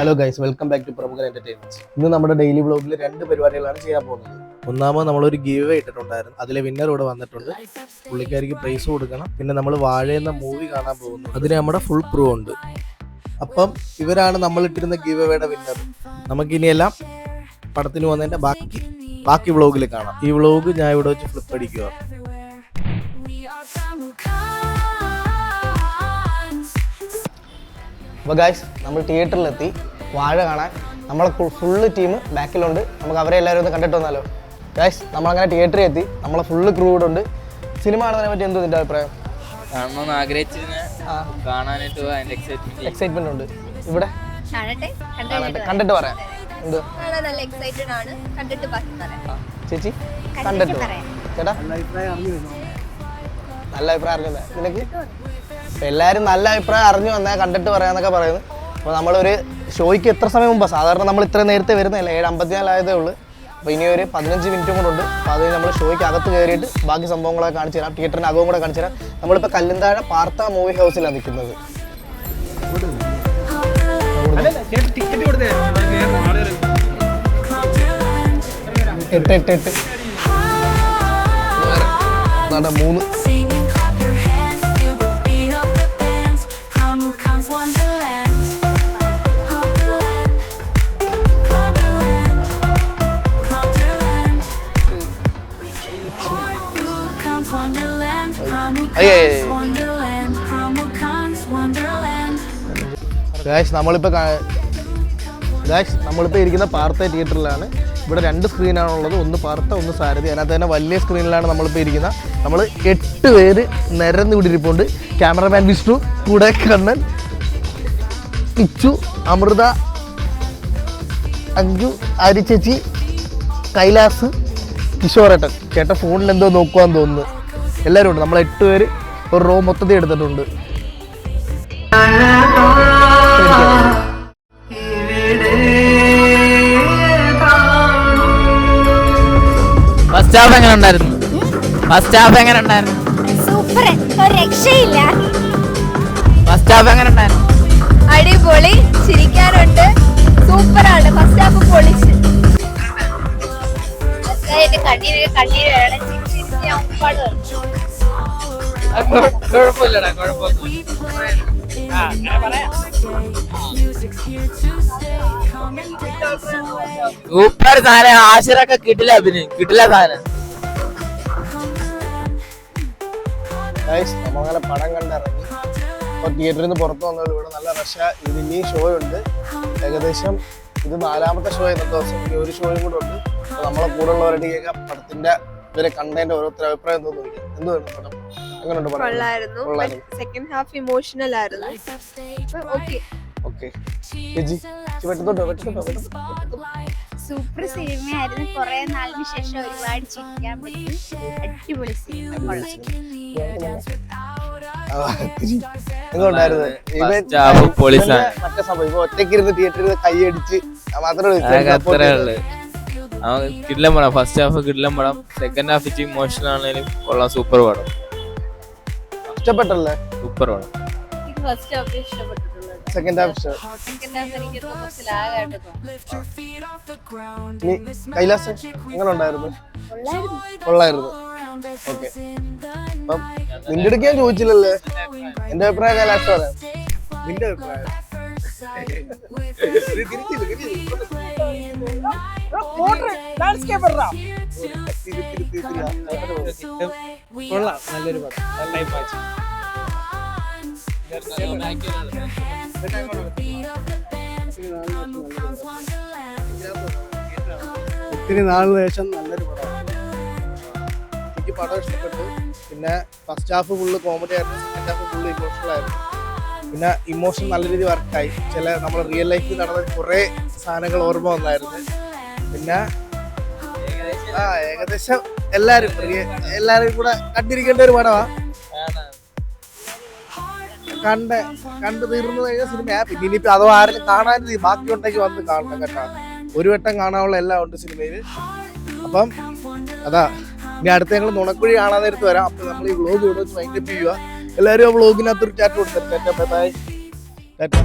Hello guys welcome back to പ്രമുഖ entertainment ഇന്ന് നമ്മുടെ ഡെയിലി വ്ളോഗിൽ രണ്ട് പരിപാടികളാണ് ചെയ്യാൻ പോകുന്നത്. ഒന്നാമത് നമ്മളൊരു ഗീവ് ഇട്ടിട്ടുണ്ടായിരുന്നു. അതിലെ വിന്നർ ഇവിടെ വന്നിട്ടുണ്ട്. പുള്ളിക്കാരിക്ക് പ്രൈസ് കൊടുക്കണം. പിന്നെ നമ്മൾ വാഴ എന്ന മൂവി കാണാൻ പോകുന്നു. അതിന് നമ്മുടെ ഫുൾ പ്രൂവ് ഉണ്ട്. അപ്പം ഇവരാണ് നമ്മൾ ഇട്ടിരുന്ന ഗീവ് വേയുടെ വിന്നർ നമുക്കിനിയെല്ലാം പടത്തിന് വന്നതിന്റെ ബാക്കി ബാക്കി വ്ളോഗിൽ കാണാം. ഈ വ്ലോഗ് ഞാൻ ഇവിടെ വെച്ച് ഫ്ലിപ്പ് അടിക്കുക അപ്പോൾ ഗായ്സ് നമ്മൾ തിയേറ്ററിലെത്തി വാഴ കാണാൻ. നമ്മളെ ഫുള്ള് ടീം ബാക്കിലുണ്ട് നമുക്ക് അവരെ എല്ലാവരും ഒന്ന് കണ്ടിട്ട് വന്നാലോ. ഗായ്സ് നമ്മളങ്ങനെ തിയേറ്ററിൽ എത്തി നമ്മളെ ഫുള്ള് ക്രൂ ഇവിടെ ഉണ്ട്. സിനിമ കാണുന്നതിനെ പറ്റി എന്തോ നിന്റെ അഭിപ്രായം? കാണണമെന്ന് ആഗ്രഹിച്ചിരുന്ന ആ. കാണാനായിട്ട് പോവാ. എക്സൈറ്റ്മെന്റ് എക്സൈറ്റ്മെന്റ് ഉണ്ട്. ഇവിടെ? കാണട്ടെ? കാണട്ടെ. കണ്ടിട്ട് കണ്ടിട്ട് പറയാം. എന്ത്? നല്ല എക്സൈറ്റഡ് ആണ്. കണ്ടിട്ട് ബാക്കി പറയാം. ചേച്ചി? കണ്ടിട്ട്. ചേട്ടാ? നല്ല അഭിപ്രായം അറിഞ്ഞില്ല? നിനക്ക്? അപ്പൊ എല്ലാവരും നല്ല അഭിപ്രായം അറിഞ്ഞു വന്നാൽ കണ്ടിട്ട് പറയാന്നൊക്കെ പറയുന്നു. അപ്പോൾ നമ്മളൊരു ഷോയ്ക്ക് എത്ര സമയം മുമ്പാണ് സാധാരണ നമ്മൾ ഇത്ര നേരത്തെ വരുന്നില്ല ഏഴ് അമ്പത്തിനാലായതേ ഉള്ളൂ. അപ്പോൾ ഇനി ഒരു പതിനഞ്ച് മിനിറ്റും കൂടെ ഉണ്ട്. അപ്പോൾ അത് നമ്മൾ ഷോയ്ക്ക് അകത്ത് കയറിയിട്ട് ബാക്കി സംഭവങ്ങളൊക്കെ കാണിച്ചു തരാം. തിയേറ്ററിന് അകവും കൂടെ കാണിച്ചു തരാം. നമ്മളിപ്പോൾ കല്ലുന്താഴ പാർത്ത മൂവി ഹൗസിലാണ് നിൽക്കുന്നത്. എട്ട് എട്ട് എട്ട്. മൂന്ന്. ഗായ്സ് നമ്മളിപ്പോൾ ഗായ്സ് നമ്മളിപ്പോൾ ഇരിക്കുന്ന പാർത്ത തിയേറ്ററിലാണ്. ഇവിടെ രണ്ട് സ്ക്രീനാണുള്ളത് ഒന്ന് പാർത്ത ഒന്ന് സാരഥി. അതിനകത്ത് തന്നെ വലിയ സ്ക്രീനിലാണ് നമ്മളിപ്പോൾ ഇരിക്കുന്നത്. നമ്മൾ എട്ട് പേര് നിരന്ന് ഇവിടെ ഇരിപ്പുണ്ട്. ക്യാമറമാൻ വിഷ്ണു കൂടെ കണ്ണൻ പിച്ചു അമൃത അഞ്ജു അരിച്ചേച്ചി കൈലാസ് കിഷോറേട്ടൻ ചേട്ടൻ ഫോണിൽ എന്തോ നോക്കുവാന്ന് തോന്നുന്നു. എല്ലാവരും ഉണ്ട്. നമ്മൾ എട്ട് പേര് ഒരു റോ മൊത്തത്തിൽ എടുത്തിട്ടുണ്ട്. ഫസ്റ്റ് ഹാഫ് എങ്ങനെ ഉണ്ടായിരുന്നു? ഫസ്റ്റ് ഹാഫ് എങ്ങനെ ഉണ്ടായിരുന്നു? സൂപ്പർ ഒരു രക്ഷയില്ല. ഫസ്റ്റ് ഹാഫ് എങ്ങനെ ഉണ്ടായിരുന്നു? അടിപൊളി. ചിരിക്കാനുണ്ട്. സൂപ്പറാണ് ഫസ്റ്റ് ഹാഫ് പൊളിച്ച്. കണ്ണീര് കണ്ണീര് കുഴപ്പമില്ലടാ കുഴപ്പമൊന്നും സൂപ്പർ സാധനം ആശിറൊക്കെ കിട്ടില്ല അതിന്. കിട്ടില്ല സാധനം. നമ്മളങ്ങനെ പടം കണ്ടിറങ്ങി. അപ്പോൾ തിയേറ്ററിൽ നിന്ന് പുറത്ത് വന്നത് ഇവിടെ നല്ല റഷ ഇനിയും ഷോ ഉണ്ട്. ഏകദേശം ഇത് നാലാമത്തെ ഷോ ഇന്നത്തെ ദിവസം ഒരു ഷോയും കൂടെ ഉണ്ട്. നമ്മളെ കൂടെ ഉള്ളവരുടെ പടത്തിന്റെ ഇവരെ കണ്ടതിന്റെ ഓരോരുത്തരുടെ അഭിപ്രായം എന്തോ നോക്കി എന്ത് വേണം? പടം കൊള്ളായിരുന്നു. കൊള്ളായിരുന്നു സെക്കൻഡ് ഹാഫ് ഇമോഷണൽ ആയിരുന്നു. ഓക്കെ ഓക്കെ സൂപ്പർ സിനിമയായിരുന്നു കുറെ നാളിന് ശേഷം ഒരുപാട് ചിരിക്കാൻ പറ്റി. അടിപൊളി സിനിമ തിയേറ്ററിൽ കൈയടിച്ച് മാത്രമേ കിടിലം പടം. ഫസ്റ്റ് ഹാഫ് കിടിലം പടം. സെക്കൻഡ് ഹാഫ് ഇച്ചിരി ഇമോഷണൽ ആണെങ്കിലും കൊള്ളാം. സൂപ്പർ പടം. ഇഷ്ടപ്പെട്ടല്ലേ? സൂപ്പർ പടം ഫസ്റ്റ് ഹാഫ് ഇഷ്ടപ്പെട്ടിട്ടുള്ളത്. സെക്കൻഡ് ഹാഫ് ഇഷ്ടം. സെക്കൻഡ് ഹാഫ് എനിക്ക് കുറച്ച് ലാഗായിട്ട് തോന്നി കൈലാസ് എങ്ങനെ ഉണ്ടായിരുന്നു കൊള്ളായിരുന്നു. ഓക്കെ അപ്പം നിന്റെ അടുക്ക് ഞാൻ ചോദിച്ചില്ലല്ലേ? എന്റെ അഭിപ്രായം കൈലാസ് പറയാം നിന്റെ അഭിപ്രായം. കൊള്ളാം. നല്ലൊരു പടം നല്ല ടൈം വാച്ച് ഒത്തിരി നാളിന് ശേഷം നല്ലൊരു പടമാണ് എനിക്ക് പടം ഇഷ്ടപ്പെട്ടു. പിന്നെ ഫസ്റ്റ് ഹാഫ് ഫുള്ള് കോമഡി ആയിരുന്നു. സെക്കൻഡ് ഹാഫ് ഫുള്ള് ഇമോഷണൽ ആയിരുന്നു. പിന്നെ ഇമോഷൻ നല്ല രീതിയിൽ വർക്കായി ചില നമ്മൾ റിയൽ ലൈഫിൽ നടന്ന കുറേ സാധനങ്ങൾ ഓർമ്മ വന്നായിരുന്നു. പിന്നെ ആ ഏകദേശം എല്ലാരും എല്ലാവരും കൂടെ കണ്ടിരിക്കേണ്ട ഒരു പടമാണ് കണ്ട് കണ്ടു തീർന്നു കഴിഞ്ഞ സിനിമ പിന്നെ ഇനിയിപ്പോ അതോ ആരെങ്കിലും കാണാൻ ബാക്കി ഉണ്ടെങ്കിൽ വന്ന് കാണണം കേട്ടോ. ഒരു വട്ടം കാണാനുള്ള എല്ലാം ഉണ്ട് സിനിമയിൽ അപ്പം അതാ ഇനി അടുത്ത ഞങ്ങൾ നുണക്കുഴി കാണാൻ നേരത്ത് വരാം. അപ്പൊ നമ്മൾ ഈ വ്ളോഗ് ഇവിടെ വൈൻഡപ്പ് ചെയ്യുക എല്ലാവരും ആ വ്ളോഗിനകത്തൊരു ചാറ്റ് കൊടുത്തു ബൈ ടാറ്റ